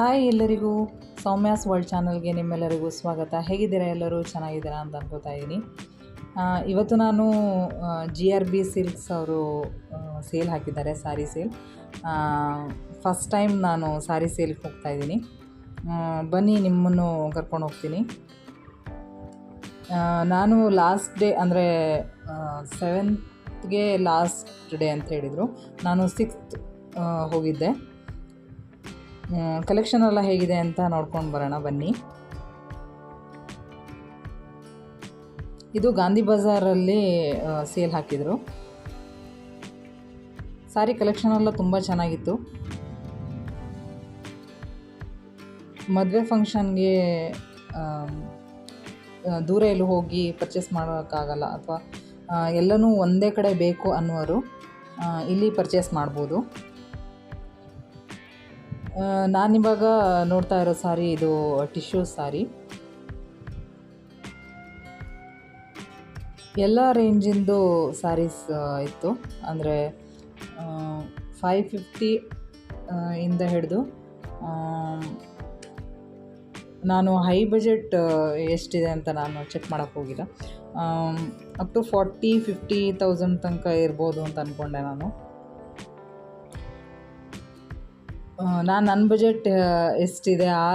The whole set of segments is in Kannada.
ಹಾಯ್ ಎಲ್ಲರಿಗೂ ಸೌಮ್ಯಾಸ್ ವರ್ಲ್ಡ್ ಚಾನಲ್ಗೆ ನಿಮ್ಮೆಲ್ಲರಿಗೂ ಸ್ವಾಗತ. ಹೇಗಿದ್ದೀರಾ ಎಲ್ಲರೂ? ಚೆನ್ನಾಗಿದ್ದೀರಾ ಅಂತ ಅನ್ಕೋತಾ ಇದ್ದೀನಿ. ಇವತ್ತು ನಾನು ಜಿ ಆರ್ ಬಿ ಸಿಲ್ಕ್ಸ್ ಅವರು ಸೇಲ್ ಹಾಕಿದ್ದಾರೆ ಸ್ಯಾರಿ ಸೇಲ್ ಫಸ್ಟ್ ಟೈಮ್ ನಾನು ಸ್ಯಾರಿ ಸೇಲ್ಗೆ ಹೋಗ್ತಾ ಇದ್ದೀನಿ. ಬನ್ನಿ ನಿಮ್ಮನ್ನು ಕರ್ಕೊಂಡು ಹೋಗ್ತೀನಿ. ನಾನು ಲಾಸ್ಟ್ ಡೇ ಅಂದರೆ ಸೆವೆಂತ್ಗೆ ಲಾಸ್ಟ್ ಡೇ ಅಂತ ಹೇಳಿದರು. ನಾನು ಸಿಕ್ಸ್ತ್ ಹೋಗಿದ್ದೆ. ಕಲೆಕ್ಷನ್ ಎಲ್ಲ ಹೇಗಿದೆ ಅಂತ ನೋಡ್ಕೊಂಡು ಬರೋಣ, ಬನ್ನಿ. ಇದು ಗಾಂಧಿ ಬಜಾರಲ್ಲಿ ಸೇಲ್ ಹಾಕಿದರು. ಸಾರಿ ಕಲೆಕ್ಷನ್ ಎಲ್ಲ ತುಂಬ ಚೆನ್ನಾಗಿತ್ತು. ಮದುವೆ ಫಂಕ್ಷನ್ಗೆ ದೂರ ಎಲ್ಲೂ ಹೋಗಿ ಪರ್ಚೇಸ್ ಮಾಡೋಕ್ಕಾಗಲ್ಲ, ಅಥವಾ ಎಲ್ಲನೂ ಒಂದೇ ಕಡೆ ಬೇಕು ಅನ್ನುವರು ಇಲ್ಲಿ ಪರ್ಚೇಸ್ ಮಾಡ್ಬೋದು. ನಾನಿವಾಗ ನೋಡ್ತಾ ಇರೋ ಸಾರಿ ಇದು ಟಿಶ್ಯೂ ಸಾರಿ. ಎಲ್ಲ ರೇಂಜಿಂದು ಸ್ಯಾರೀಸ್ ಇತ್ತು. ಅಂದರೆ ಫೈವ್ ಫಿಫ್ಟಿ ಇಂದ ಹಿಡಿದು ನಾನು ಹೈ ಬಜೆಟ್ ಎಷ್ಟಿದೆ ಅಂತ ನಾನು ಚೆಕ್ ಮಾಡೋಕ್ಕೆ ಹೋಗಿಲ್ಲ. Up to forty fifty thousand ತನಕ ಇರ್ಬೋದು ಅಂತ ಅಂದ್ಕೊಂಡೆ ನಾನು. ನಾನು ನನ್ನ ಬಜೆಟ್ ಎಷ್ಟಿದೆ ಆ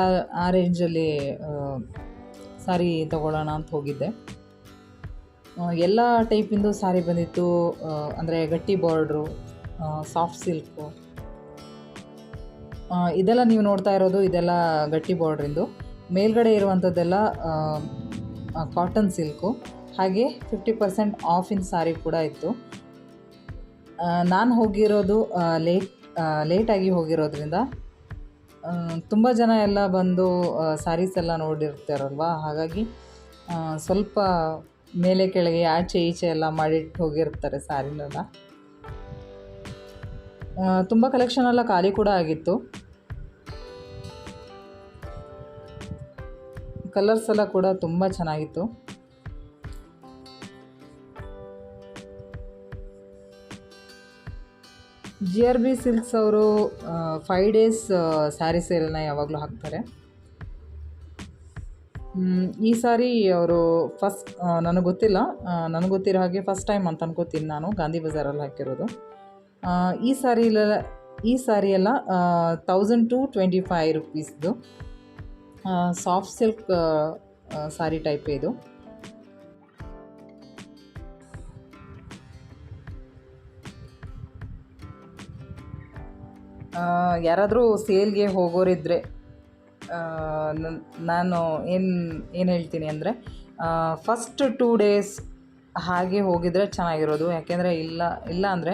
ಆ ರೇಂಜಲ್ಲಿ ಸಾರಿ ತೊಗೊಳ್ಳೋಣ ಅಂತ ಹೋಗಿದ್ದೆ. ಎಲ್ಲ ಟೈಪಿಂದು ಸಾರಿ ಬಂದಿತ್ತು ಅಂದರೆ ಗಟ್ಟಿ ಬಾರ್ಡ್ರು ಸಾಫ್ಟ್ ಸಿಲ್ಕು ಇದೆಲ್ಲ ನೀವು ನೋಡ್ತಾ ಇರೋದು ಇದೆಲ್ಲ ಗಟ್ಟಿ ಬಾರ್ಡ್ರಿಂದು ಮೇಲ್ಗಡೆ ಇರುವಂಥದ್ದೆಲ್ಲ ಕಾಟನ್ ಸಿಲ್ಕು ಹಾಗೆ ಫಿಫ್ಟಿ ಪರ್ಸೆಂಟ್ ಆಫಿನ್ ಸಾರಿ ಕೂಡ ಇತ್ತು. ನಾನು ಹೋಗಿರೋದು ಲೇಟ್ ಲೇಟಾಗಿ ಹೋಗಿರೋದ್ರಿಂದ ತುಂಬ ಜನ ಎಲ್ಲ ಬಂದು ಸ್ಯಾರೀಸ್ ಎಲ್ಲ ನೋಡಿರ್ತಾರಲ್ವ? ಹಾಗಾಗಿ ಸ್ವಲ್ಪ ಮೇಲೆ ಕೆಳಗೆ ಆಚೆ ಈಚೆ ಎಲ್ಲ ಮಾಡಿಟ್ಟು ಹೋಗಿರ್ತಾರೆ ಸ್ಯಾರಿನೆಲ್ಲ ತುಂಬ ಕಲೆಕ್ಷನ್ ಎಲ್ಲ ಖಾಲಿ ಕೂಡ ಆಗಿತ್ತು. ಕಲರ್ಸ್ ಎಲ್ಲ ಕೂಡ ತುಂಬ ಚೆನ್ನಾಗಿತ್ತು. ಜಿ ಆರ್ ಬಿ ಸಿಲ್ಕ್ಸ್ ಅವರು ಫೈವ್ ಡೇಸ್ ಸ್ಯಾರಿ ಸೇಲ್ನ ಯಾವಾಗಲೂ ಹಾಕ್ತಾರೆ. ಈ ಸಾರಿ ಅವರು ಫಸ್ಟ್ ನನಗೆ ಗೊತ್ತಿಲ್ಲ. ನನಗೆ ಗೊತ್ತಿರೋ ಹಾಗೆ ಫಸ್ಟ್ ಟೈಮ್ ಅಂತ ಅನ್ಕೋತೀನಿ ನಾನು, ಗಾಂಧಿ ಬಜಾರಲ್ಲಿ ಹಾಕಿರೋದು. ಈ ಸಾರಿ ಈ ಸಾರಿ ಎಲ್ಲ ತೌಸಂಡ್ ಟು ಟ್ವೆಂಟಿ ಫೈವ್ ರುಪೀಸ್ದು ಸಾಫ್ಟ್ ಸಿಲ್ಕ್ ಸಾರಿ ಟೈಪ್ ಇದು. ಯಾರಾದರೂ ಸೇಲ್ಗೆ ಹೋಗೋರಿದ್ದರೆ ನನ್- ಏನು ಏನು ಹೇಳ್ತೀನಿ ಅಂದರೆ ಫಸ್ಟ್ ಟೂ ಡೇಸ್ ಹಾಗೆ ಹೋಗಿದರೆ ಚೆನ್ನಾಗಿರೋದು. ಯಾಕೆಂದರೆ ಇಲ್ಲ ಇಲ್ಲ ಅಂದರೆ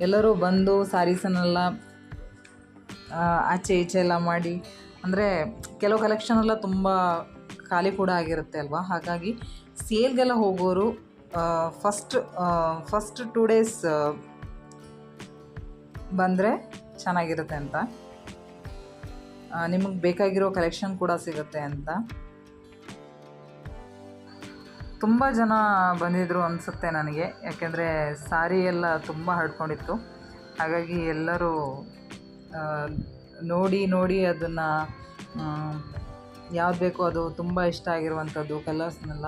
ಎಲ್ಲರೂ ಬಂದು ಸ್ಯಾರೀಸನ್ನೆಲ್ಲ ಆಚೆ ಈಚೆ ಎಲ್ಲ ಮಾಡಿ, ಅಂದರೆ ಕೆಲವು ಕಲೆಕ್ಷನ್ ಎಲ್ಲ ತುಂಬ ಖಾಲಿ ಕೂಡ ಆಗಿರುತ್ತೆ ಅಲ್ವಾ? ಹಾಗಾಗಿ ಸೇಲ್ಗೆಲ್ಲ ಹೋಗೋರು ಫಸ್ಟ್ ಫಸ್ಟ್ ಟೂ ಡೇಸ್ ಬಂದರೆ ಚೆನ್ನಾಗಿರುತ್ತೆ ಅಂತ. ನಿಮಗೆ ಬೇಕಾಗಿರೋ ಕಲೆಕ್ಷನ್ ಕೂಡ ಸಿಗುತ್ತೆ ಅಂತ. ತುಂಬ ಜನ ಬಂದಿದ್ದರು ಅನಿಸುತ್ತೆ ನನಗೆ, ಯಾಕೆಂದರೆ ಸಾರಿ ಎಲ್ಲ ತುಂಬ ಹರಡ್ಕೊಂಡಿತ್ತು ಹಾಗಾಗಿ ಎಲ್ಲರೂ ನೋಡಿ ನೋಡಿ ಅದನ್ನು ಯಾವ್ದು ಬೇಕೋ ಅದು ತುಂಬ ಇಷ್ಟ ಆಗಿರುವಂಥದ್ದು ಕಲರ್ಸ್ನೆಲ್ಲ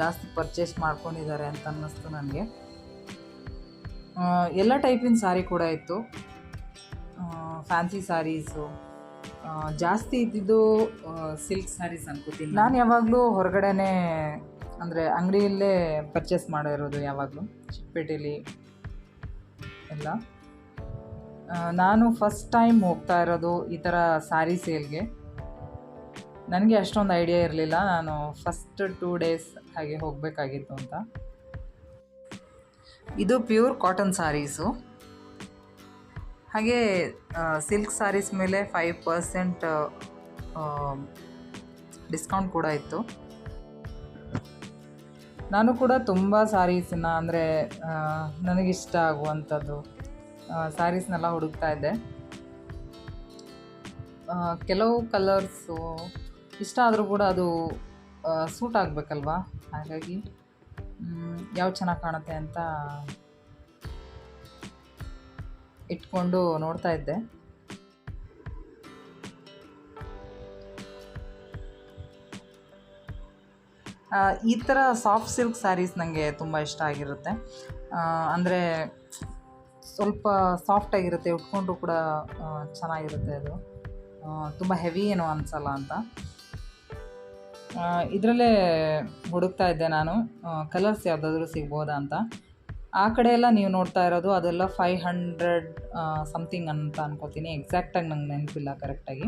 ಜಾಸ್ತಿ ಪರ್ಚೇಸ್ ಮಾಡ್ಕೊಂಡಿದ್ದಾರೆ ಅಂತ ಅನ್ನಿಸ್ತು ನನಗೆ. ಎಲ್ಲ ಟೈಪಿನ ಸಾರಿ ಕೂಡ ಇತ್ತು. ಫ್ಯಾನ್ಸಿ ಸ್ಯಾರೀಸು ಜಾಸ್ತಿ ಇದ್ದಿದ್ದು ಸಿಲ್ಕ್ ಸ್ಯಾರೀಸ್ ಅನ್ಕೋತೀನಿ. ನಾನು ಯಾವಾಗಲೂ ಹೊರಗಡೆನೇ, ಅಂದರೆ ಅಂಗಡಿಯಲ್ಲೇ ಪರ್ಚೇಸ್ ಮಾಡಿರೋದು ಯಾವಾಗಲೂ. ಚಿಕ್ಕಪೇಟೆಯಲ್ಲಿ ಎಲ್ಲ. ನಾನು ಫಸ್ಟ್ ಟೈಮ್ ಹೋಗ್ತಾ ಇರೋದು ಈ ಥರ ಸ್ಯಾರಿ ಸೇಲ್ಗೆ ನನಗೆ ಅಷ್ಟೊಂದು ಐಡಿಯಾ ಇರಲಿಲ್ಲ. ನಾನು ಫಸ್ಟ್ ಟೂ ಡೇಸ್ ಹಾಗೆ ಹೋಗಬೇಕಾಗಿತ್ತು ಅಂತ. ಇದು ಪ್ಯೂರ್ ಕಾಟನ್ ಸ್ಯಾರೀಸು ಹಾಗೆ ಸಿಲ್ಕ್ ಸ್ಯಾರೀಸ್ ಮೇಲೆ ಫೈವ್ ಪರ್ಸೆಂಟ್ ಡಿಸ್ಕೌಂಟ್ ಕೂಡ ಇತ್ತು. ನಾನು ಕೂಡ ತುಂಬ ಸ್ಯಾರೀಸನ್ನ ಅಂದರೆ ನನಗಿಷ್ಟ ಆಗುವಂಥದ್ದು ಸ್ಯಾರೀಸ್ನೆಲ್ಲ ಹುಡುಕ್ತಾ ಇದ್ದೆ. ಕೆಲವು ಕಲರ್ಸು ಇಷ್ಟ ಆದರೂ ಕೂಡ ಅದು ಸೂಟ್ ಆಗಬೇಕಲ್ವಾ? ಹಾಗಾಗಿ ಯಾವ ಚೆನ್ನಾಗಿ ಕಾಣುತ್ತೆ ಅಂತ ಇಟ್ಕೊಂಡು ನೋಡ್ತಾ ಇದ್ದೆ. ಈ ಥರ ಸಾಫ್ಟ್ ಸಿಲ್ಕ್ ಸ್ಯಾರೀಸ್ ನನಗೆ ತುಂಬ ಇಷ್ಟ ಆಗಿರುತ್ತೆ. ಅಂದರೆ ಸ್ವಲ್ಪ ಸಾಫ್ಟ್ ಆಗಿರುತ್ತೆ, ಉಟ್ಕೊಂಡ್ರು ಕೂಡ ಚೆನ್ನಾಗಿರುತ್ತೆ ಅದು. ತುಂಬ ಹೆವಿ ಏನು ಅನಿಸಲ್ಲ ಅಂತ. ಇದರಲ್ಲೇ ಹುಡುಕ್ತಾ ಇದ್ದೆ ನಾನು. ಕಲರ್ಸ್ ಯಾವುದಾದ್ರೂ ಸಿಗ್ಬೋದಾ ಅಂತ. ಆ ಕಡೆ ಎಲ್ಲ ನೀವು ನೋಡ್ತಾ ಇರೋದು ಅದೆಲ್ಲ ಫೈವ್ ಹಂಡ್ರೆಡ್ ಸಮಥಿಂಗ್ ಅಂತ ಅನ್ಕೋತೀನಿ. ಎಕ್ಸಾಕ್ಟಾಗಿ ನಂಗೆ ನೆನಪಿಲ್ಲ ಕರೆಕ್ಟಾಗಿ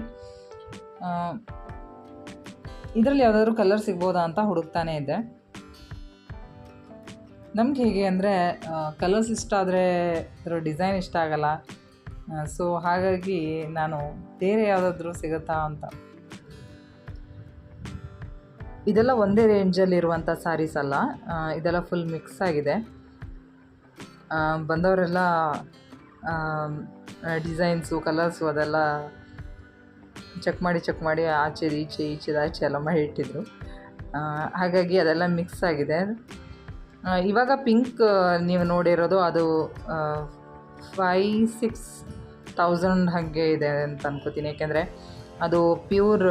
ಇದರಲ್ಲಿ ಯಾವುದಾದ್ರೂ ಕಲರ್ ಸಿಗ್ಬೋದಾ ಅಂತ ಹುಡುಕ್ತಾನೇ ಇದ್ದೆ. ನಮ್ಗೆ ಹೇಗೆ ಅಂದರೆ ಕಲರ್ಸ್ ಇಷ್ಟ ಆದರೆ ಇದರ ಡಿಸೈನ್ ಇಷ್ಟ ಆಗಲ್ಲ. ಸೊ ಹಾಗಾಗಿ ನಾನು ಬೇರೆ ಯಾವುದಾದ್ರೂ ಸಿಗುತ್ತಾ ಅಂತ. ಇದೆಲ್ಲ ಒಂದೇ ರೇಂಜಲ್ಲಿರುವಂಥ ಸ್ಯಾರೀಸ್ ಅಲ್ಲ. ಇದೆಲ್ಲ ಫುಲ್ ಮಿಕ್ಸ್ ಆಗಿದೆ. ಬಂದವರೆಲ್ಲ ಡಿಸೈನ್ಸು, ಕಲರ್ಸು ಅದೆಲ್ಲ ಚೆಕ್ ಮಾಡಿ ಚೆಕ್ ಮಾಡಿ ಆಚೆದು ಈಚೆ ಈಚೆದು ಆಚೆ ಎಲ್ಲ ಮಾಡಿ ಇಟ್ಟಿದ್ರು. ಹಾಗಾಗಿ ಅದೆಲ್ಲ ಮಿಕ್ಸ್ ಆಗಿದೆ. ಇವಾಗ ಪಿಂಕ್ ನೀವು ನೋಡಿರೋದು ಅದು ಫೈ ಸಿಕ್ಸ್ ತೌಸಂಡ್ ಹಾಗೆ ಇದೆ ಅಂತ ಅನ್ಕೋತೀನಿ. ಯಾಕೆಂದರೆ ಅದು ಪ್ಯೂರ್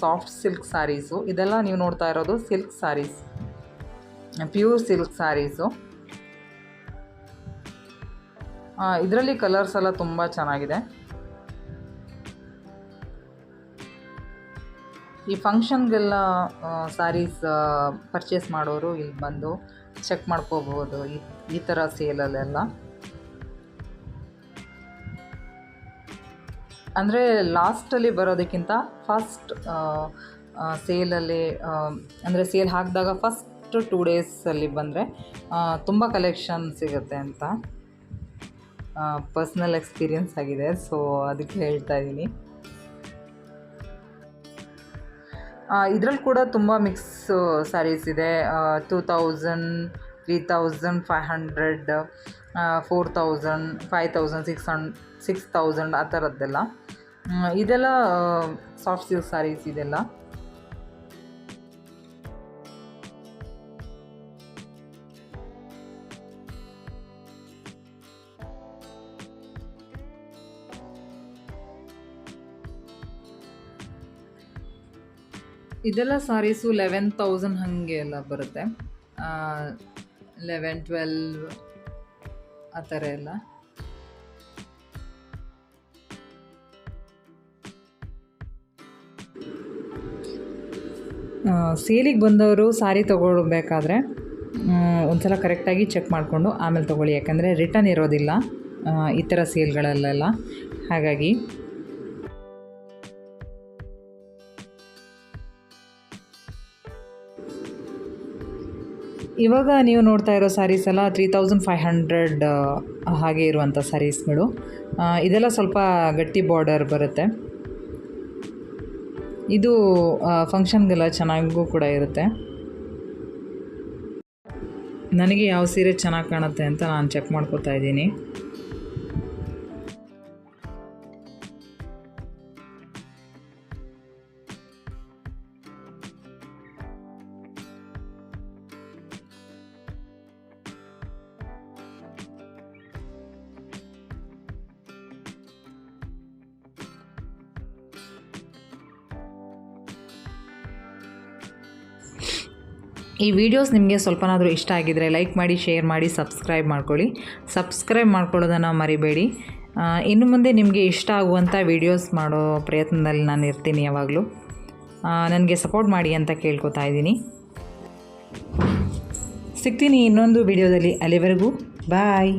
ಸಾಫ್ಟ್ ಸಿಲ್ಕ್ ಸ್ಯಾರೀಸು ಇದೆಲ್ಲ ನೀವು ನೋಡ್ತಾ ಇರೋದು silk sarees pure silk sarees ಇದರಲ್ಲಿ ಕಲರ್ಸ್ ಎಲ್ಲ ತುಂಬ ಚೆನ್ನಾಗಿದೆ. ಈ ಫಂಕ್ಷನ್ಗೆಲ್ಲ ಸ್ಯಾರೀಸ್ ಪರ್ಚೇಸ್ ಮಾಡೋರು ಇಲ್ಲಿ ಬಂದು ಚೆಕ್ ಮಾಡ್ಕೋಬೋದು ಈ ಈ ಥರ ಸೇಲಲ್ಲೆಲ್ಲ ಅಂದರೆ ಲಾಸ್ಟಲ್ಲಿ ಬರೋದಕ್ಕಿಂತ ಫಸ್ಟ್ ಸೇಲಲ್ಲಿ ಅಂದರೆ ಸೇಲ್ ಹಾಕಿದಾಗ ಫಸ್ಟ್ ಟೂ ಡೇಸಲ್ಲಿ ಬಂದರೆ ತುಂಬ ಕಲೆಕ್ಷನ್ ಸಿಗುತ್ತೆ ಅಂತ. ಪರ್ಸ್ನಲ್ ಎಕ್ಸ್ಪೀರಿಯನ್ಸ್ ಆಗಿದೆ. ಸೊ ಅದಕ್ಕೆ ಹೇಳ್ತಾ ಇದ್ದೀನಿ ಇದರಲ್ಲಿ ಕೂಡ ತುಂಬ ಮಿಕ್ಸ್ ಸ್ಯಾರೀಸ್ ಇದೆ. Two thousand three thousand five hundred four thousand five thousand six hundred six thousand ಆ ಥರದ್ದೆಲ್ಲ ಇದೆಲ್ಲ ಸಾಫ್ಟ್ ಸಿಲ್ಕ್ ಸ್ಯಾರೀಸ್ ಇದೆಲ್ಲ. ಇದೆಲ್ಲ ಸಾರೀಸು ಲೆವೆನ್ ತೌಸಂಡ್ ಹಾಗೆ ಎಲ್ಲ ಬರುತ್ತೆ. ಲೆವೆನ್ ಟ್ವೆಲ್ವ್ ಆ ಥರ ಎಲ್ಲ. ಸೇಲಿಗೆ ಬಂದವರು ಸಾರಿ ತೊಗೊಳ್ಬೇಕಾದ್ರೆ ಒಂದ್ಸಲ ಕರೆಕ್ಟಾಗಿ ಚೆಕ್ ಮಾಡಿಕೊಂಡು ಆಮೇಲೆ ತೊಗೊಳ್ಳಿ. ಯಾಕಂದರೆ ರಿಟರ್ನ್ ಇರೋದಿಲ್ಲ ಈ ಥರ ಸೇಲ್ಗಳಲ್ಲೆಲ್ಲ ಹಾಗಾಗಿ ಇವಾಗ ನೀವು ನೋಡ್ತಾ ಇರೋ ಸ್ಯಾರೀಸ್ ಎಲ್ಲ ತ್ರೀ ತೌಸಂಡ್ ಫೈವ್ ಹಂಡ್ರೆಡ್ ಹಾಗೆ ಇರುವಂಥ ಸ್ಯಾರೀಸ್ಗಳು ಇದೆಲ್ಲ ಸ್ವಲ್ಪ ಗಟ್ಟಿ ಬಾರ್ಡರ್ ಬರುತ್ತೆ. ಇದು ಫಂಕ್ಷನ್ಗೆಲ್ಲ ಚೆನ್ನಾಗೂ ಕೂಡ ಇರುತ್ತೆ. ನನಗೆ ಯಾವ ಸೀರೆ ಚೆನ್ನಾಗಿ ಕಾಣುತ್ತೆ ಅಂತ ನಾನು ಚೆಕ್ ಮಾಡ್ಕೋತಾ ಇದ್ದೀನಿ. ಈ ವಿಡಿಯೋಸ್ ನಿಮಗೆ ಸ್ವಲ್ಪನಾದರೂ ಇಷ್ಟ ಆಗಿದರೆ ಲೈಕ್ ಮಾಡಿ ಶೇರ್ ಮಾಡಿ ಸಬ್ಸ್ಕ್ರೈಬ್ ಮಾಡ್ಕೊಳ್ಳಿ. ಸಬ್ಸ್ಕ್ರೈಬ್ ಮಾಡ್ಕೊಳ್ಳೋದನ್ನು ಮರಿಬೇಡಿ. ಇನ್ನು ಮುಂದೆ ನಿಮಗೆ ಇಷ್ಟ ಆಗುವಂಥ ವೀಡಿಯೋಸ್ ಮಾಡೋ ಪ್ರಯತ್ನದಲ್ಲಿ ನಾನು ಇರ್ತೀನಿ ಯಾವಾಗಲೂ. ನನಗೆ ಸಪೋರ್ಟ್ ಮಾಡಿ ಅಂತ ಕೇಳ್ಕೊತಾ ಇದ್ದೀನಿ. ಸಿಗ್ತೀನಿ ಇನ್ನೊಂದು ವಿಡಿಯೋದಲ್ಲಿ ಅಲ್ಲಿವರೆಗೂ. ಬಾಯ್